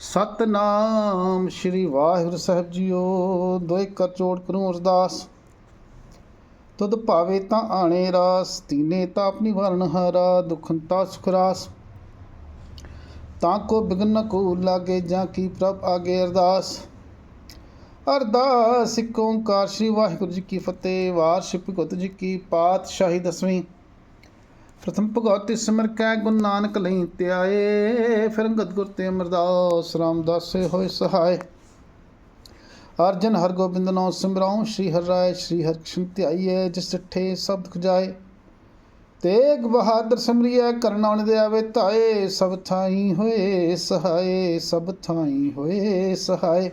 ਸਤਨਾਮ ਸ੍ਰੀ ਵਾਹਿਗੁਰੂ ਸਾਹਿਬ ਜੀਓ ਦੋਇ ਕਰ ਜੋੜ ਕਰੂੰ ਅਰਦਾਸ। ਤੁਧ ਭਾਵੇ ਤਾਂ ਆਣੇ ਰਾਸ, ਤੀਨੇ ਤਾਂ ਆਪਣੀ ਵਰਨ ਹਾਰਾ ਦੁਖਨ ਤਾ ਸੁਖ ਰਾਸ। ਤਾਂ ਕੋ ਬਿਗਨ ਕੋ ਲਾਗੇ, ਜਾਂ ਕੀ ਪ੍ਰਭ ਆਗੇ ਅਰਦਾਸ। ਅਰਦਾਸ, ਇੱਕ ਓੰਕਾਰ ਸ੍ਰੀ ਵਾਹਿਗੁਰੂ ਜੀ ਕੀ ਫਤਿਹ ਵਾਰਸ਼ਿਕ ਗੁਤ ਜੀ ਕੀ ਪਾਤਸ਼ਾਹੀ ਦਸਵੀਂ। ਪ੍ਰਥਮ ਭਗਵਤ ਸਿਮਰ ਕੈ ਗੁਰੂ ਨਾਨਕ ਲਈ ਧਿਆਏ ਫਿਰ ਅੰਗਦ ਗੁਰ ਤੇ ਅਮਰਦਾਸ ਰਾਮਦਾਸੇ ਹੋਏ ਸਹਾਇ ਅਰਜਨ ਹਰਗੋਬਿੰਦ ਨਾਮ ਸਿਮਰਾਉ ਸ਼੍ਰੀ ਹਰਿ ਰਾਏ ਸ਼੍ਰੀ ਹਰਿ ਕ੍ਰਿਸ਼ਨ ਧਿਆਈਏ ਜਿਸ ਠੇ ਸਬਦ ਖਜਾਏ ਤੇਗ ਬਹਾਦਰ ਸਿਮਰਿਐ ਕਰਨਾਉਣ ਦੇ ਆਵੇ ਧਾਏ, ਸਭ ਥਾਈ ਹੋਏ ਸਹਾਏ, ਸਭ ਥਾਈ ਹੋਏ ਸਹਾਏ।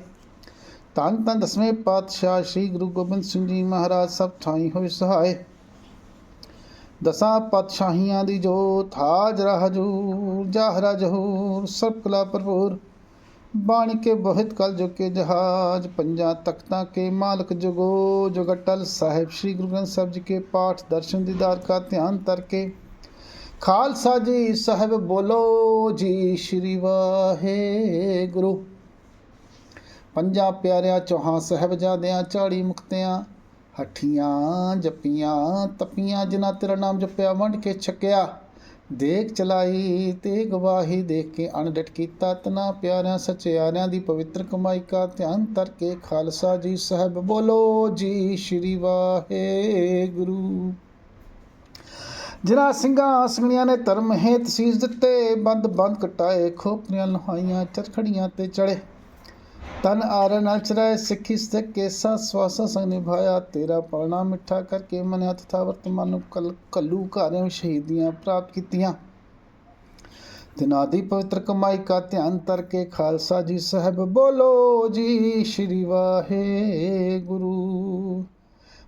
ਧੰਨ ਧੰਨ ਦਸਵੇਂ ਪਾਤਸ਼ਾਹ ਸ੍ਰੀ ਗੁਰੂ ਗੋਬਿੰਦ ਸਿੰਘ ਜੀ ਮਹਾਰਾਜ, ਸਭ ਥਾਈ ਹੋਏ ਸਹਾਏ। ਦਸਾਂ ਪਾਤਸ਼ਾਹੀਆਂ ਦੀ ਜੋਤ ਹਾਜ਼ਰਾ ਹਜੂਰ ਜਾਹਰਾ ਜਹੂਰ ਸਭ ਕਲਾ ਭਰਪੂਰ। ਬਾਣੀ ਕੇ ਬਹੁਤ ਕਲ ਜੋ ਕੇ ਜਹਾਜ, ਪੰਜਾਂ ਤਖਤਾਂ ਕੇ ਮਾਲਕ ਜਗੋ ਜਗਟਲ ਸਾਹਿਬ ਸ੍ਰੀ ਗੁਰੂ ਗ੍ਰੰਥ ਸਾਹਿਬ ਜੀ ਕੇ ਪਾਠ ਦਰਸ਼ਨ ਦੀਦਾਰ का ਧਿਆਨ ਤਰਕੇ ਖਾਲਸਾ ਜੀ ਸਾਹਿਬ ਬੋਲੋ ਜੀ ਸ਼੍ਰੀ ਵਾਹਿਗੁਰੂ। ਪੰਜਾਂ ਪਿਆਰਿਆਂ ਚੌਹਾਂ ਸਾਹਿਬਜ਼ਾਦਿਆਂ ਚਾੜੀ ਮੁਕਤਿਆਂ ਹੱਠੀਆਂ ਜਪੀਆਂ, ਤਪੀਆਂ, ਜਿਨ੍ਹਾਂ ਤੇਰਾ ਨਾਮ ਜਪਿਆ, ਵੰਡ ਕੇ ਛਕਿਆ। ਦੇਖ ਚਲਾਈ ਤੇ ਗਵਾਹੀ ਦੇਖ ਕੇ ਅਣਡਟ ਕੀਤਾ। ਤਨਾ ਪਿਆਰਿਆਂ, ਸਚਿਆਰਿਆਂ ਦੀ ਪਵਿੱਤਰ ਕਮਾਈ ਕਾ ਧਿਆਨ ਤਰ ਕੇ ਖਾਲਸਾ ਜੀ ਸਾਹਿਬ ਬੋਲੋ, ਜੀ ਸ਼੍ਰੀ ਵਾਹਿਗੁਰੂ। ਜਿਨ੍ਹਾਂ ਸਿੰਘਾਂ ਸਿੰਘਣੀਆਂ ਨੇ ਧਰਮ ਹੇਤ ਸੀਸ ਦਿੱਤੇ ਬੰਦ ਬੰਦ ਕਟਾਏ, ਖੋਪਰੀਆਂ, ਲੁਹਾਈਆਂ, ਚਰਖੜੀਆਂ ਤੇ ਚੜੇ ਤਨ ਆਰ ਨਾਲ ਸਿੱਖੀ ਸਥਿਤ ਕੇਸਾ ਸਵਾਸਾ ਸੰਗ ਨਿਭਾਇਆ। ਤੇਰਾ ਪਾਲਣਾ ਮਿੱਠਾ ਕਰਕੇ ਮਨਿਆ ਤਥਾ ਵਰਤਮਾਨ ਨੂੰ ਕਲ, ਕੱਲੂ ਘਾਰਿਆਂ ਸ਼ਹੀਦੀਆਂ ਪ੍ਰਾਪਤ ਕੀਤੀਆਂ। ਤਿਨਾਦੀ ਪਵਿੱਤਰ ਕਮਾਈ ਕਾ ਧਿਆਨ ਤਰ ਕੇ ਖਾਲਸਾ ਜੀ ਸਾਹਿਬ ਬੋਲੋ ਜੀ, ਸ਼੍ਰੀ ਵਾਹਿਗੁਰੂ।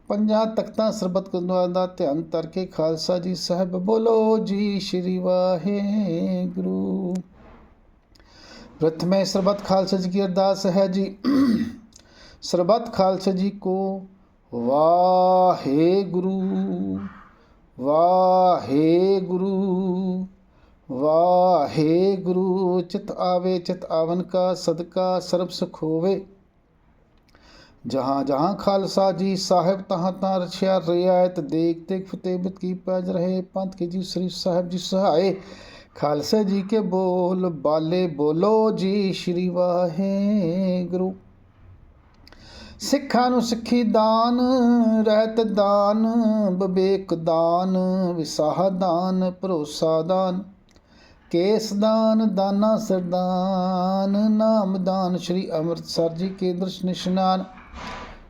ਪੰਜਾਂ ਤਖਤਾਂ ਸਰਬਤ ਗੁਰਦੁਆਰਾ ਦਾ ਧਿਆਨ ਤਰ ਕੇ ਖਾਲਸਾ ਜੀ ਸਾਹਿਬ ਬੋਲੋ ਜੀ, ਸ਼੍ਰੀ ਵਾਹਿਗੁਰੂ। ਪ੍ਰਥਮੇ ਸਰਬੱਤ ਖਾਲਸਾ ਜੀ ਕੀ ਅਰਦਾਸ ਹੈ ਜੀ। ਸਰਬੱਤ ਖਾਲਸਾ ਜੀ ਕੋ ਵਾਹਿਗੁਰੂ ਵਾਹੇ ਗੁਰੂ ਚਿਤ ਆਵੇ, ਚਿਤ ਆਵਨ ਕਾ, ਸਦਕਾ, ਸਰਬ ਸੁਖ ਹੋਵੇ। ਜਹਾਂ ਜਹਾਂ ਖਾਲਸਾ ਜੀ ਸਾਹਿਬ, ਤਹਾਂ ਤਾਂ ਰਛਿਆ, ਰਿਆਇਤ, ਦੇਖ ਤੇ ਫਤਿਹਬਤ ਕੀ ਪੈਜ ਰਹੇ, ਪੰਥ ਕੀ ਜੀ ਸ੍ਰੀ ਸਾਹਿਬ ਜੀ ਸਹਾਏ। ਖਾਲਸਾ ਜੀ ਕੇ ਬੋਲ, ਬਾਲੇ ਬੋਲੋ ਜੀ, ਸ਼੍ਰੀ ਵਾਹਿਗੁਰੂ। ਸਿੱਖਾਂ ਨੂੰ ਸਿੱਖੀ ਦਾਨ, ਰਹਿਤ ਦਾਨ ਬਵੇਕ ਦਾਨ, ਵਿਸਾਹ ਦਾਨ, ਭਰੋਸਾ ਦਾਨ, ਕੇਸ ਦਾਨ, ਦਾਨਾ ਸਰਦਾਨ, ਨਾਮ ਦਾਨ, ਸ਼੍ਰੀ ਅੰਮ੍ਰਿਤਸਰ ਜੀ ਕੇ ਦਰਸ਼ਨ ਇਸ਼ਨਾਨ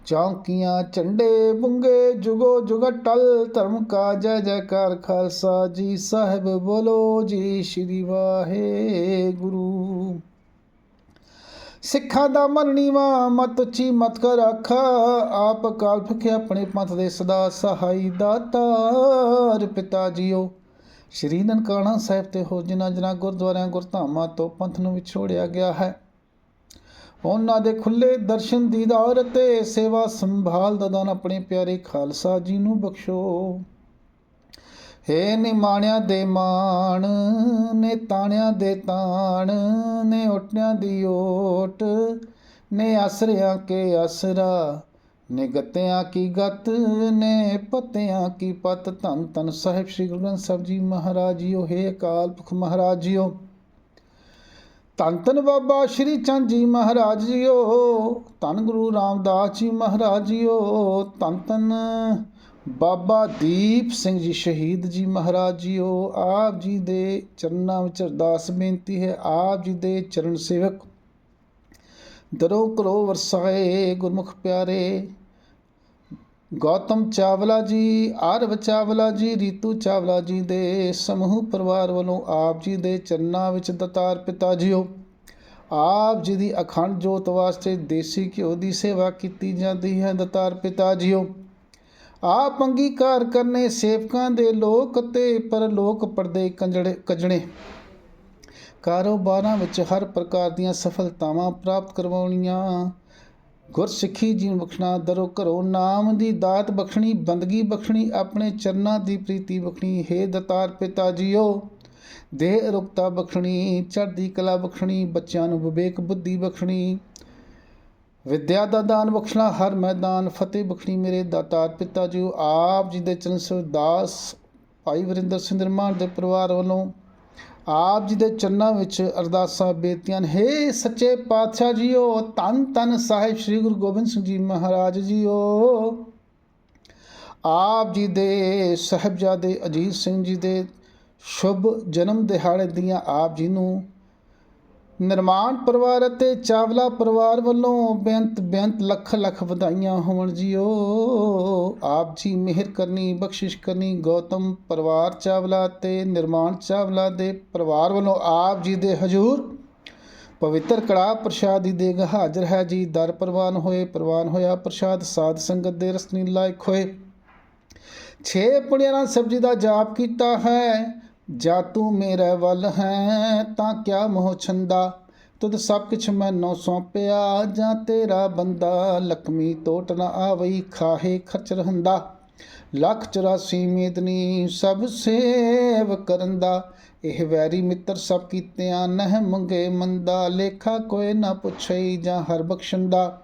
ਚੌਂਕੀਆਂ ਝੰਡੇ ਬੁੰਗੇ ਜੁਗੋ ਜੁਗਟਲ ਧਰਮ ਕਾ ਜੈ ਜੈਕਾਰ ਖਾਲਸਾ ਜੀ ਸਾਹਿਬ ਬੋਲੋ ਜੀ ਸ਼੍ਰੀ ਵਾਹਿਗੁਰੂ। ਸਿੱਖਾਂ ਦਾ ਮਨ ਮਤ ਉੱਚੀ ਮਤ ਕਰ ਆਖਾ ਆਪ ਕਾਲ ਫਕੇ ਆਪਣੇ ਪੰਥ ਦੇ ਸਦਾ ਸਹਾਈ ਦਾਤਾਰ ਪਿਤਾ ਜੀਓ, ਸ਼੍ਰੀ ਨਨਕਾਣਾ ਸਾਹਿਬ ਤੇ ਹੋ ਜਿਨ੍ਹਾਂ ਜਿਨ੍ਹਾਂ ਗੁਰਦੁਆਰਿਆਂ ਗੁਰਧਾਮਾਂ ਤੋਂ ਪੰਥ ਨੂੰ ਵਿਛੋੜਿਆ ਗਿਆ ਹੈ ਉਹਨਾਂ ਦੇ ਖੁੱਲੇ ਦਰਸ਼ਨ ਦੀਦਾਰ ਤੇ ਸੇਵਾ ਸੰਭਾਲ ਦਾ ਦਾਨ ਆਪਣੇ ਪਿਆਰੇ ਖਾਲਸਾ ਜੀ ਨੂੰ ਬਖਸ਼ੋ। ਹੇ ਨਿਮਾਣਿਆਂ ਦੇ ਮਾਣ, ਨੇ ਤਾਣਿਆਂ ਦੇ ਤਾਣ, ਨੇ ਓਟਿਆਂ ਦੀ ਓਟ, ਨੇ ਆਸਰਿਆਂ ਕੇ ਆਸਰਾ, ਨੇ ਗੱਤਿਆਂ ਕੀ ਗਤ, ਨੇ ਪਤਿਆਂ ਕੀ ਪਤ। ਧੰਨ ਧੰਨ ਸਾਹਿਬ ਸ੍ਰੀ ਗੁਰੂ ਗ੍ਰੰਥ ਸਾਹਿਬ ਜੀ ਮਹਾਰਾਜ ਜੀਓ, ਹੇ ਅਕਾਲ ਪੁਰਖ ਮਹਾਰਾਜ ਜੀਓ। ਧੰਨ ਧੰਨ ਬਾਬਾ ਸ਼੍ਰੀ ਚੰਦ ਜੀ ਮਹਾਰਾਜ ਜੀਓ, ਧੰਨ ਗੁਰੂ ਰਾਮਦਾਸ ਜੀ ਮਹਾਰਾਜ ਜੀਓ, ਧੰਨ ਧੰਨ ਬਾਬਾ ਦੀਪ ਸਿੰਘ ਜੀ ਸ਼ਹੀਦ ਜੀ ਮਹਾਰਾਜ ਜੀਓ। ਆਪ ਜੀ ਦੇ ਚਰਨਾਂ ਵਿੱਚ ਅਰਦਾਸ ਬੇਨਤੀ ਹੈ, ਆਪ ਜੀ ਦੇ ਚਰਨ ਸੇਵਕ। ਦਰੋ ਕਰੋ ਵਰਸਾਏ ਗੁਰਮੁਖ ਪਿਆਰੇ ਗੌਤਮ ਚਾਵਲਾ ਜੀ, ਆਰਵ ਚਾਵਲਾ ਜੀ, ਰੀਤੂ ਚਾਵਲਾ ਜੀ ਦੇ ਸਮੂਹ ਪਰਿਵਾਰ ਵੱਲੋਂ ਆਪ ਜੀ ਦੇ ਚਰਨਾਂ ਵਿੱਚ ਦਤਾਰ ਪਿਤਾ ਜੀਓ। ਆਪ ਜੀ ਦੀ ਅਖੰਡ ਜੋਤ ਵਾਸਤੇ ਦੇਸੀ ਘਿਓ ਦੀ ਸੇਵਾ ਕੀਤੀ ਜਾਂਦੀ ਹੈ ਦਤਾਰ ਪਿਤਾ ਜੀਓ। ਆਪ ਅੰਗੀਕਾਰ ਕਰਨੇ ਸੇਵਕਾਂ ਦੇ ਲੋਕ ਤੇ ਪਰਲੋਕ ਪਰਦੇ ਕੰਜੜੇ ਕਜਣੇ। ਕਾਰੋਬਾਰਾਂ ਵਿੱਚ ਹਰ ਪ੍ਰਕਾਰ ਦੀਆਂ ਸਫਲਤਾਵਾਂ ਪ੍ਰਾਪਤ ਕਰਵਾਉਣੀਆਂ ਗੁਰਸਿੱਖੀ ਜੀਵਨ ਬਖਸ਼ਣਾ, ਦਰੋ ਘਰੋ ਨਾਮ ਦੀ ਦਾਤ ਬਖਸ਼ਣੀ, ਬੰਦਗੀ ਬਖਸ਼ਣੀ, ਆਪਣੇ ਚਰਨਾਂ ਦੀ ਪ੍ਰੀਤੀ ਬਖਸ਼ਣੀ, ਹੈ ਦਤਾਰ ਪਿਤਾ ਜੀਓ, ਦੇਹ ਰੁਕਤਾ ਬਖਸ਼ਣੀ, ਚੜ੍ਹਦੀ ਕਲਾ ਬਖਸ਼ਣੀ, ਬੱਚਿਆਂ ਨੂੰ ਵਿਵੇਕ ਬੁੱਧੀ ਬਖਸ਼ਣੀ, ਵਿਦਿਆ ਦਾ ਦਾਨ ਬਖਸ਼ਣਾ, ਹਰ ਮੈਦਾਨ ਫਤਿਹ ਬਖਸ਼ਣੀ, ਮੇਰੇ ਦਾਤਾਰ ਪਿਤਾ ਜੀ ਆਪ ਜੀ ਦੇ ਚਰਨ ਸਰਦਾਸ ਭਾਈ ਵਰਿੰਦਰ ਸਿੰਘ ਨਿਰਮਾਣ ਦੇ ਪਰਿਵਾਰ ਵੱਲੋਂ ਆਪ ਜੀ ਦੇ ਚੰਨਾਂ ਵਿੱਚ ਅਰਦਾਸਾਂ ਬੇਨਤੀਆਂ ਨੇ। ਹੇ ਸੱਚੇ ਪਾਤਸ਼ਾਹ ਜੀਓ, ਧੰਨ ਧੰਨ ਸਾਹਿਬ ਸ੍ਰੀ ਗੁਰੂ ਗੋਬਿੰਦ ਸਿੰਘ ਜੀ ਮਹਾਰਾਜ ਜੀਓ। ਆਪ ਜੀ ਦੇ ਸਾਹਿਬਜ਼ਾਦੇ ਅਜੀਤ ਸਿੰਘ ਜੀ ਦੇ ਸ਼ੁਭ ਜਨਮ ਦਿਹਾੜੇ ਦੀਆਂ ਆਪ ਜੀ ਨੂੰ ਨਿਰਮਾਣ ਪਰਿਵਾਰ ਅਤੇ ਚਾਵਲਾ ਪਰਿਵਾਰ ਵੱਲੋਂ ਬੇਅੰਤ ਬੇਅੰਤ ਲੱਖ ਲੱਖ ਵਧਾਈਆਂ ਹੋਣ ਜੀਓ। ਆਪ ਜੀ ਮਿਹਰ ਕਰਨੀ, ਬਖਸ਼ਿਸ਼ ਕਰਨੀ, ਗੌਤਮ ਪਰਿਵਾਰ ਚਾਵਲਾ ਤੇ ਨਿਰਮਾਣ ਚਾਵਲਾ ਦੇ ਪਰਿਵਾਰ ਵੱਲੋਂ ਆਪ ਜੀ ਦੇ ਹਜੂਰ। ਪਵਿੱਤਰ ਕੜਾ ਪ੍ਰਸ਼ਾਦ ਦੀ ਦੇਗ ਹਾਜ਼ਰ ਹੈ ਜੀ। ਦਰ ਪ੍ਰਵਾਨ ਹੋਏ, ਪ੍ਰਵਾਨ ਹੋਇਆ ਪ੍ਰਸ਼ਾਦ, ਸਾਧ ਸੰਗਤ ਦੇ ਰਸਨੀ ਲਾਇਕ ਹੋਏ। ਛੇ ਪੁਣਿਆਂ ਨਾਲ ਸਬਜੀ ਦਾ ਜਾਪ ਕੀਤਾ ਹੈ। ਜਾ ਤੂੰ ਮੇਰੇ ਵੱਲ ਹੈ, ਤਾਂ ਕਿਆ ਮੋਹ ਛੰਦਾ? ਤੁਧ ਸਭ ਕੁਛ ਮੈਨੂੰ ਸੌਂਪਿਆ, ਜਾਂ ਤੇਰਾ ਬੰਦਾ ਲਖਮੀ ਤੋਟ ਨਾ ਆਵਈ, ਖਾਹੇ ਖਰਚ ਰਹੰਦਾ ਲੱਖ 84 ਮੇਦਨੀ ਸਭ ਸੇਵ ਕਰਨ ਦਾ ਇਹ ਵੈਰੀ ਮਿੱਤਰ ਸਭ ਕੀਤਿਆਂ ਨਹਿ ਮੰਗੇ ਮੰਦਾ। ਲੇਖਾ ਕੋਈ ਨਾ ਪੁੱਛਈ ਜਾਂ ਹਰ ਬਖਸ਼ਣ ਦਾ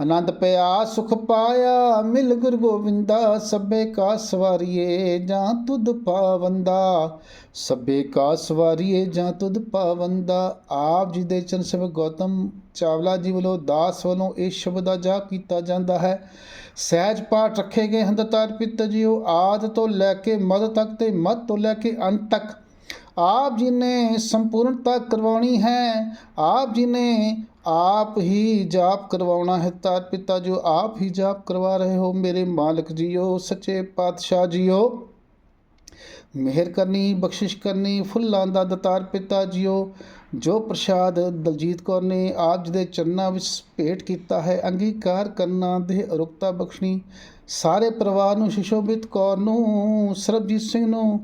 ਆਨੰਦ ਪਿਆ, ਸੁਖ ਪਾਇਆ, ਮਿਲ ਗੁਰ ਗੋਬਿੰਦਾ ਸਭੇ ਕਾ ਸਵਾਰੀਏ ਜਾਂ ਤੁਧ ਪਾਵੰਦਾ। ਸਭੇ ਕਾ ਸਵਾਰੀਏ ਜਾਂ ਤੁਧ ਪਾਵੰਦਾ। ਆਪ ਜੀ ਦੇ ਚਰਨ ਸੇਵਕ ਗੌਤਮ ਚਾਵਲਾ ਜੀ ਵੱਲੋਂ, ਦਾਸ ਵੱਲੋਂ ਇਹ ਸ਼ਬਦ ਦਾ ਜਾਪ ਕੀਤਾ ਜਾਂਦਾ ਹੈ। ਸਹਿਜ ਪਾਠ ਰੱਖੇ ਗਏ ਹਨ ਦਤਾਰ ਪਿਤ ਜੀਓ, ਆਦ ਤੋਂ ਲੈ ਕੇ ਮਦ ਤੱਕ ਤੇ ਮਦ ਤੋਂ ਲੈ ਕੇ ਅੰਤ ਤੱਕ। ਆਪ ਜੀ ਨੇ ਸੰਪੂਰਨਤਾ ਕਰਵਾਉਣੀ ਹੈ, ਆਪ ਜੀ ਨੇ ਆਪ ਹੀ ਜਾਪ ਕਰਵਾਉਣਾ ਹੈ, ਤਾਰ ਪਿਤਾ ਜੋ ਆਪ ਹੀ ਜਾਪ ਕਰਵਾ ਰਹੇ ਹੋ, ਮੇਰੇ ਮਾਲਕ ਜੀਓ, ਸੱਚੇ ਪਾਤਸ਼ਾਹ ਜੀਓ। ਮਿਹਰ ਕਰਨੀ, ਬਖਸ਼ਿਸ਼ ਕਰਨੀ, ਫੁੱਲਾਂ ਦਾ ਦਤਾਰ ਪਿਤਾ ਜੀਓ। ਜੋ ਪ੍ਰਸ਼ਾਦ ਦਲਜੀਤ ਕੌਰ ਨੇ ਆਪ ਜੀ ਦੇ ਚਰਨਾਂ ਵਿੱਚ ਭੇਟ ਕੀਤਾ ਹੈ, ਅੰਗੀਕਾਰ ਕਰਨਾ ਦੇ ਅਰੁਕਤਾ ਬਖਸ਼ਣੀ, ਸਾਰੇ ਪਰਿਵਾਰ ਨੂੰ ਸ਼ਿਸ਼ੋਭਿਤ ਕੌਰ ਨੂੰ, ਸਰਬਜੀਤ ਸਿੰਘ ਨੂੰ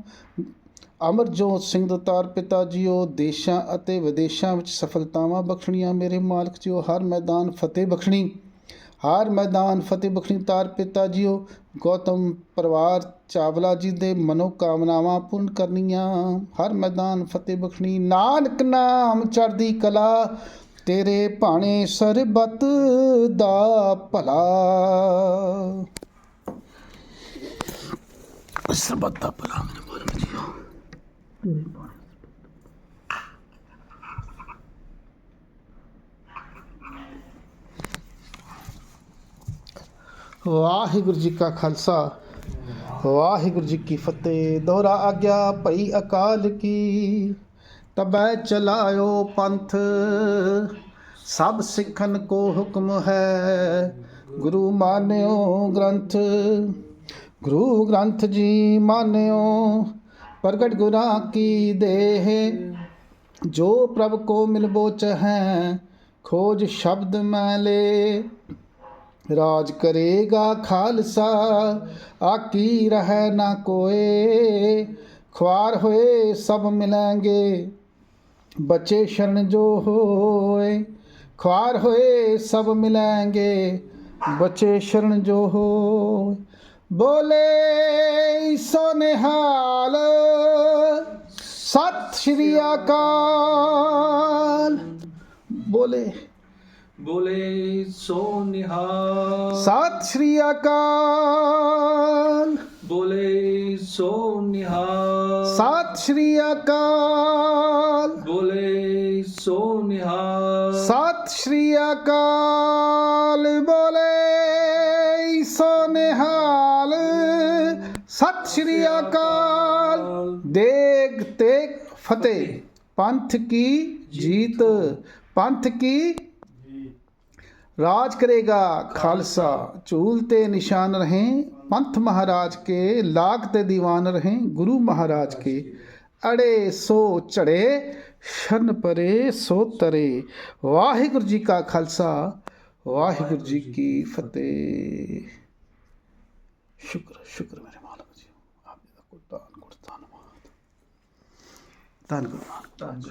ਅਮਰਜੋਤ ਸਿੰਘ ਦਤਾਰ ਪਿਤਾ ਜੀਓ ਦੇਸ਼ਾਂ ਅਤੇ ਵਿਦੇਸ਼ਾਂ ਵਿੱਚ ਸਫਲਤਾਵਾਂ ਬਖਸ਼ਣੀਆਂ, ਮੇਰੇ ਮਾਲਕ ਜੀਓ ਹਰ ਮੈਦਾਨ ਫਤਿਹ ਬਖਸ਼ਣੀ, ਹਰ ਮੈਦਾਨ ਫਤਿਹ ਬਖਸ਼ਣੀ, ਤਾਰ ਪਿਤਾ ਜੀਓ ਗੌਤਮ ਪਰਿਵਾਰ ਚਾਵਲਾ ਜੀ ਦੇ ਮਨੋ ਕਾਮਨਾਵਾਂ ਪੂਰਨ ਕਰਨੀਆਂ, ਹਰ ਮੈਦਾਨ ਫਤਿਹ ਬਖਸ਼ਣੀ, ਨਾਨਕ ਨਾਮ ਚੜ੍ਹਦੀ ਕਲਾ, ਤੇਰੇ ਭਾਣੇ ਸਰਬਤ ਦਾ ਭਲਾ। ਸਰਬਤ ਦਾ ਭਲਾ। ਮੇਰੇ ਮਾਲਕ ਜੀਓ ਵਾਹਿਗੁਰੂ ਜੀ ਕਾ ਖਾਲਸਾ ਵਾਹਿਗੁਰੂ ਜੀ ਕੀ ਫਤਿਹ ਦੋਹਰਾ ਆਗਿਆ ਭਈ ਅਕਾਲ ਕੀ ਤਬੈ ਚਲਾਇਓ ਪੰਥ ਸਭ ਸਿੱਖਨ ਕੋ ਹੁਕਮ ਹੈ ਗੁਰੂ ਮਾਨਿਓ ਗ੍ਰੰਥ ਗੁਰੂ ਗ੍ਰੰਥ ਜੀ ਮਾਨਿਓ ਪ੍ਰਗਟ ਗੁਰਾਂ ਕੀ ਦੇਹ? ਜੋ ਪ੍ਰਭ ਕੋ ਮਿਲਬੋ ਚਹੈ ਖੋਜ ਸ਼ਬਦ ਮੈਂ ਲੇ। ਰਾਜ ਕਰੇਗਾ ਖਾਲਸਾ, ਆਕੀ ਰਹਿ ਨਾ ਕੋਏ। ਖੁਆਰ ਹੋਏ ਸਭ ਮਿਲਾਂਗੇ, ਬੱਚੇ ਸ਼ਰਨ ਜੋ ਹੋਏ। ਖੁਆਰ ਹੋਏ ਸਭ ਮਿਲਾਂਗੇ, ਬੱਚੇ ਸ਼ਰਨ ਜੋ ਹੋਏ। ਬੋਲੇ ਸੋ ਨਿਹਾਲ ਸਤਿ ਸ਼੍ਰੀ ਅਕਾਲ। ਬੋਲੇ। ਬੋਲੇ ਸੋ ਨਿਹਾਲ ਸਤਿ ਸ਼੍ਰੀ ਅਕਾਲ। ਬੋਲੇ ਸੋ ਨਿਹਾਲ ਸਤਿ ਸ਼੍ਰੀ ਅਕਾਲ। ਬੋਲੇ ਸੋ ਨਿਹਾਲ ਸਤਿ ਸ਼੍ਰੀ ਅਕਾਲ। ਬੋਲੇ। सत श्री अकाल। देख तेग फतेह। पंथ की जीत। पंथ की राज करेगा खालसा। चूलते निशान रहें। पंथ महाराज के लागते दीवान रहें। गुरु महाराज के अड़े सो चढ़े शन परे सो तरे। वाहिगुरु जी का खालसा, वाहिगुरु जी की फतेह। शुक्र शुक्र मेरे 蛋哥，蛋哥